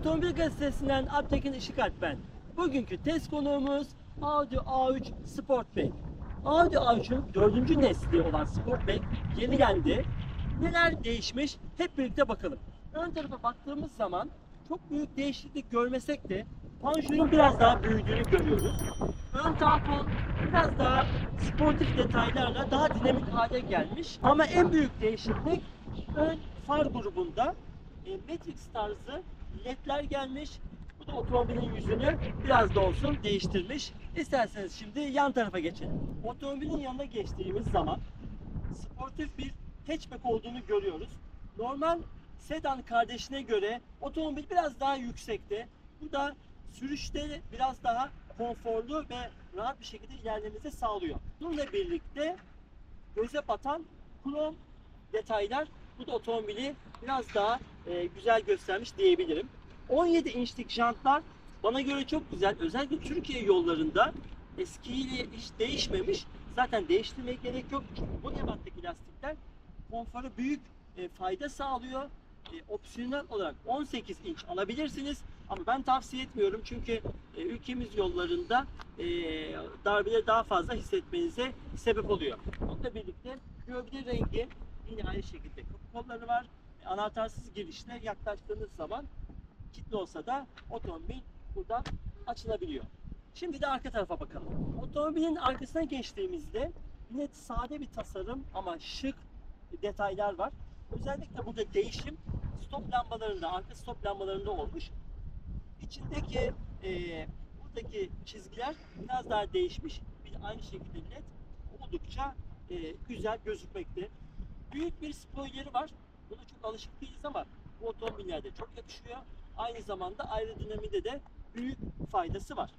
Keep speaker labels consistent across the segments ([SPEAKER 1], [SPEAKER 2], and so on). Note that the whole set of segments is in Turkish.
[SPEAKER 1] Otomobil gazetesinden Abtekin Işıkalp ben. Bugünkü test konuğumuz Audi A3 Sportback. Audi A3'ün dördüncü nesli olan Sportback yenilendi. Neler değişmiş hep birlikte bakalım. Ön tarafa baktığımız zaman çok büyük değişiklik görmesek de panjurun biraz daha büyüdüğünü görüyoruz. Ön tampon biraz daha sportif detaylarla daha dinamik hale gelmiş. Ama en büyük değişiklik ön far grubunda e, Matrix tarzı ledler gelmiş. Bu da otomobilin yüzünü biraz da olsun değiştirmiş. İsterseniz şimdi yan tarafa geçelim. Otomobilin yanına geçtiğimiz zaman sportif bir hatchback olduğunu görüyoruz. Normal sedan kardeşine göre otomobil biraz daha yüksekte. Bu da sürüşte biraz daha konforlu ve rahat bir şekilde ilerlemenizi sağlıyor. Bununla birlikte göze batan krom detaylar bu da otomobili biraz daha e, güzel göstermiş diyebilirim. 17 inçlik jantlar bana göre çok güzel. Özellikle Türkiye yollarında eskiyle hiç değişmemiş. Zaten değiştirmeye gerek yok. Çünkü bu ebattaki lastikler konforu büyük e, fayda sağlıyor. E, opsiyonel olarak 18 inç alabilirsiniz. Ama ben tavsiye etmiyorum çünkü e, ülkemiz yollarında e, darbeleri daha fazla hissetmenize sebep oluyor. Bununla birlikte gövde rengi yine aynı şekilde kapı kolları var. E, anahtarsız girişle yaklaştığınız zaman kilitli olsa da otomobil buradan açılabiliyor. Şimdi de arka tarafa bakalım. Otomobilin arkasına geçtiğimizde yine sade bir tasarım ama şık detaylar var. Özellikle burada değişim stop lambalarında, arka stop lambalarında olmuş. İçindeki e, buradaki çizgiler biraz daha değişmiş. Bir aynı şekilde led oldukça e, güzel gözükmekte. Büyük bir spoileri var. Buna çok alışık değiliz ama bu otomobillerde çok yakışıyor. Aynı zamanda aerodinamide de büyük faydası var.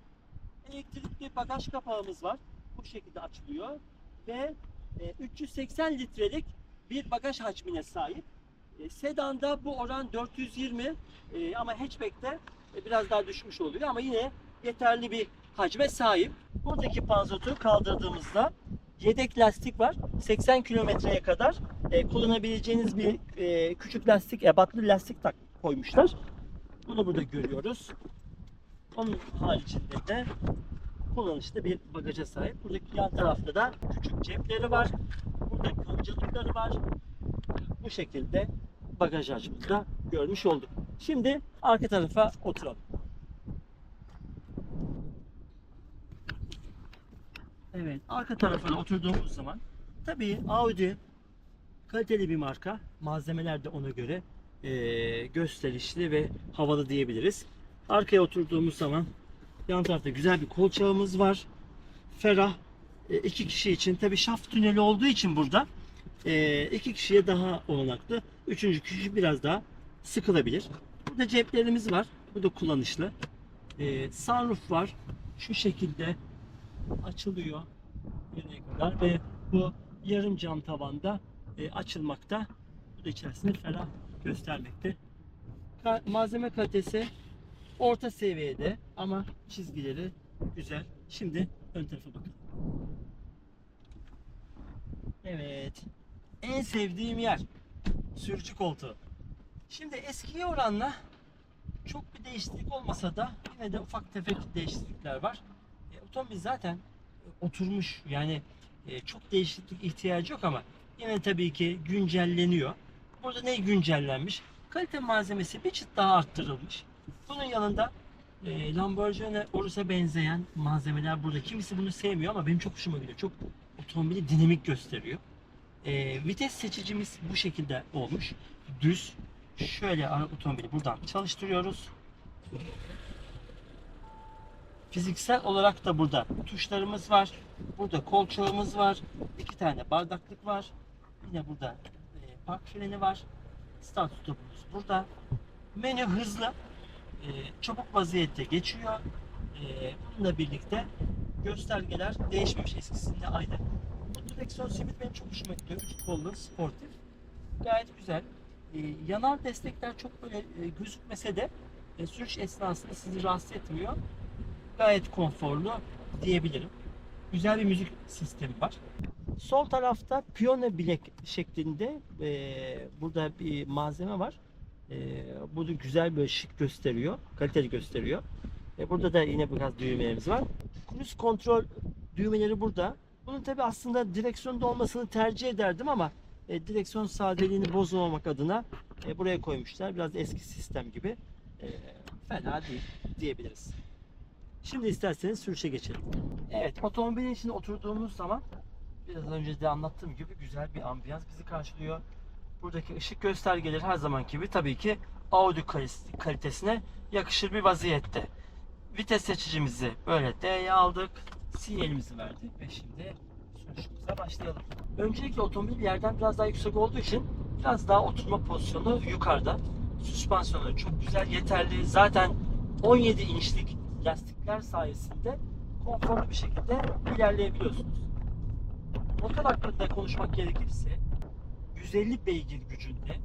[SPEAKER 1] Elektrikli bagaj kapağımız var. Bu şekilde açılıyor ve e, 380 litrelik bir bagaj hacmine sahip. E, Sedanda bu oran 420 e, ama hatchback'te e, biraz daha düşmüş oluyor ama yine yeterli bir hacme sahip. Buradaki panzotu kaldırdığımızda yedek lastik var. 80 kilometreye kadar e, kullanabileceğiniz bir e, küçük lastik, ebatlı lastik tak koymuşlar. Bunu burada görüyoruz. Onun haricinde de kullanışlı bir bagaja sahip. Buradaki yan tarafta da küçük cepleri var. Burada kancalıkları var. Bu şekilde bagaj hacminde görmüş olduk. Şimdi arka tarafa oturalım. Evet, arka tarafına oturduğumuz zaman tabii Audi kaliteli bir marka. Malzemeler de ona göre eee, gösterişli ve havalı diyebiliriz. Arkaya oturduğumuz zaman yan tarafta güzel bir kolçağımız var. Ferah. E, iki kişi için tabii şaft tüneli olduğu için burada e, iki kişiye daha olanaklı. Üçüncü kişi biraz daha sıkılabilir. Burada ceplerimiz var. Bu da kullanışlı. E, sunroof var. Şu şekilde açılıyor nereye kadar ve bu yarım cam tavanda e, açılmakta. Bu da içerisinde ferah göstermekte. Ka- malzeme kalitesi orta seviyede ama çizgileri güzel. Şimdi ön tarafa bakalım. Evet. En sevdiğim yer sürücü koltuğu. Şimdi eskiye oranla çok bir değişiklik olmasa da yine de ufak tefek değişiklikler var. Otomobil zaten e, oturmuş yani e, çok değişiklik ihtiyacı yok ama yine tabii ki güncelleniyor. Burada ne güncellenmiş? Kalite malzemesi bir çıt daha arttırılmış. Bunun yanında e, Lamborghini Urus'a benzeyen malzemeler burada. Kimisi bunu sevmiyor ama benim çok hoşuma gidiyor. Çok otomobili dinamik gösteriyor. E, vites seçicimiz bu şekilde olmuş. Düz. Şöyle otomobili buradan çalıştırıyoruz. Fiziksel olarak da burada tuşlarımız var. Burada kolçağımız var. iki tane bardaklık var. Yine burada e, park freni var. Start stopumuz burada. Menü hızlı. E, çabuk vaziyette geçiyor. E, bununla birlikte göstergeler değişmemiş. Eskisinde aynı. Bu direksiyon simit benim çok hoşuma gidiyor. Üç kollu, sportif. Gayet güzel. E, yanar destekler çok böyle e, gözükmese de e, sürüş esnasında sizi rahatsız etmiyor. Gayet konforlu diyebilirim. Güzel bir müzik sistemi var. Sol tarafta piyano bilek şeklinde e, burada bir malzeme var. E, bu da güzel böyle şık gösteriyor. Kaliteli gösteriyor. E, burada da yine biraz düğmelerimiz var. Cruise kontrol düğmeleri burada. Bunun tabi aslında direksiyonda olmasını tercih ederdim ama e, direksiyon sadeliğini bozmamak adına e, buraya koymuşlar. Biraz eski sistem gibi. E, fena değil diyebiliriz. Şimdi isterseniz sürüşe geçelim. Evet, otomobilin içinde oturduğumuz zaman biraz önce de anlattığım gibi güzel bir ambiyans bizi karşılıyor. Buradaki ışık göstergeleri her zaman gibi tabii ki Audi kalitesine yakışır bir vaziyette. Vites seçicimizi böyle D'ye aldık. Sinyalimizi verdik ve şimdi sürüşümüze başlayalım. Öncelikle otomobil yerden biraz daha yüksek olduğu için biraz daha oturma pozisyonu yukarıda. Süspansiyonu çok güzel, yeterli. Zaten 17 inçlik lastikler sayesinde konforlu bir şekilde ilerleyebiliyorsunuz. Motor hakkında konuşmak gerekirse 150 beygir gücünde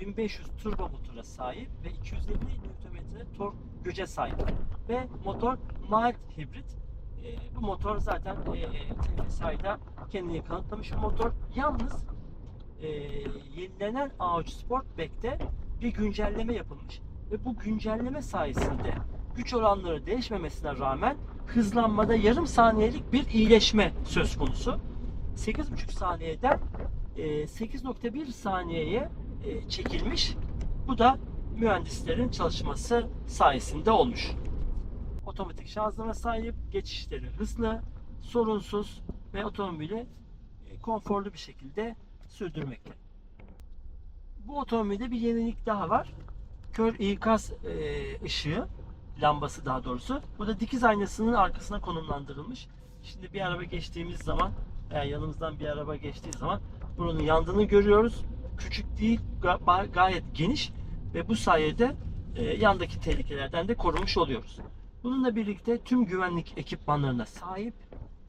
[SPEAKER 1] 1500 turbo motora sahip ve 250 Nm tork güce sahip. Ve motor mild hibrit. Ee, bu motor zaten e, TFSI'da kendini kanıtlamış bir motor. Yalnız e, yenilenen A3 Sportback'te bir güncelleme yapılmış. Ve bu güncelleme sayesinde güç oranları değişmemesine rağmen hızlanmada yarım saniyelik bir iyileşme söz konusu. 8,5 saniyeden e, 8.1 saniyeye e, çekilmiş. Bu da mühendislerin çalışması sayesinde olmuş. Otomatik şanzımana sahip, geçişleri hızlı, sorunsuz ve otomobili e, konforlu bir şekilde sürdürmekte. Bu otomobilde bir yenilik daha var. Kör ikaz e, ışığı, lambası daha doğrusu. Bu da dikiz aynasının arkasına konumlandırılmış. Şimdi bir araba geçtiğimiz zaman, yani yanımızdan bir araba geçtiği zaman bunun yandığını görüyoruz. Küçük değil, ga- gayet geniş ve bu sayede e, yandaki tehlikelerden de korunmuş oluyoruz. Bununla birlikte tüm güvenlik ekipmanlarına sahip.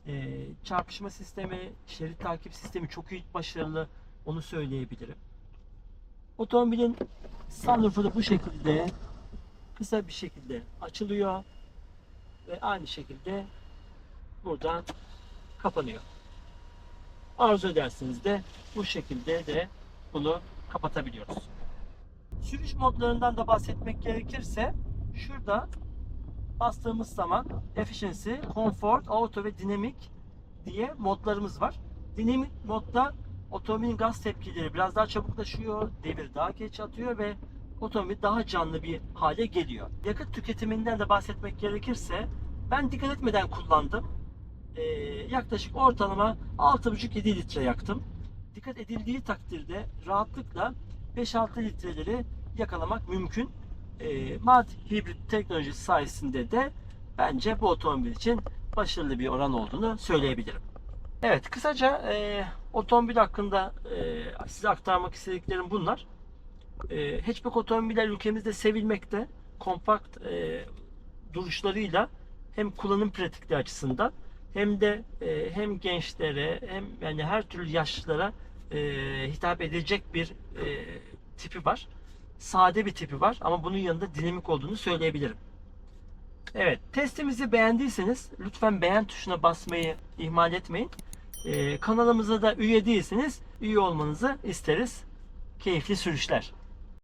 [SPEAKER 1] E, çarpışma sistemi, şerit takip sistemi çok iyi başarılı. Onu söyleyebilirim. Otomobilin sunroofu da bu şekilde kısa bir şekilde açılıyor ve aynı şekilde buradan kapanıyor. Arzu ederseniz de bu şekilde de bunu kapatabiliyoruz. Sürüş modlarından da bahsetmek gerekirse şurada bastığımız zaman efficiency, comfort, auto ve dinamik diye modlarımız var. Dinamik modda otomobilin gaz tepkileri biraz daha çabuklaşıyor, devir daha geç atıyor ve otomobil daha canlı bir hale geliyor. Yakıt tüketiminden de bahsetmek gerekirse ben dikkat etmeden kullandım. Ee, yaklaşık ortalama 6,5-7 litre yaktım. Dikkat edildiği takdirde rahatlıkla 5-6 litreleri yakalamak mümkün. E, mat hibrit teknolojisi sayesinde de bence bu otomobil için başarılı bir oran olduğunu söyleyebilirim. Evet kısaca e, otomobil hakkında e, size aktarmak istediklerim bunlar. E, hatchback otomobiller ülkemizde sevilmekte. Kompakt e, duruşlarıyla hem kullanım pratikliği açısından hem de e, hem gençlere hem yani her türlü yaşlılara e, hitap edecek bir e, tipi var. Sade bir tipi var ama bunun yanında dinamik olduğunu söyleyebilirim. Evet, testimizi beğendiyseniz lütfen beğen tuşuna basmayı ihmal etmeyin. Ee, kanalımıza da üye değilseniz üye olmanızı isteriz. Keyifli sürüşler.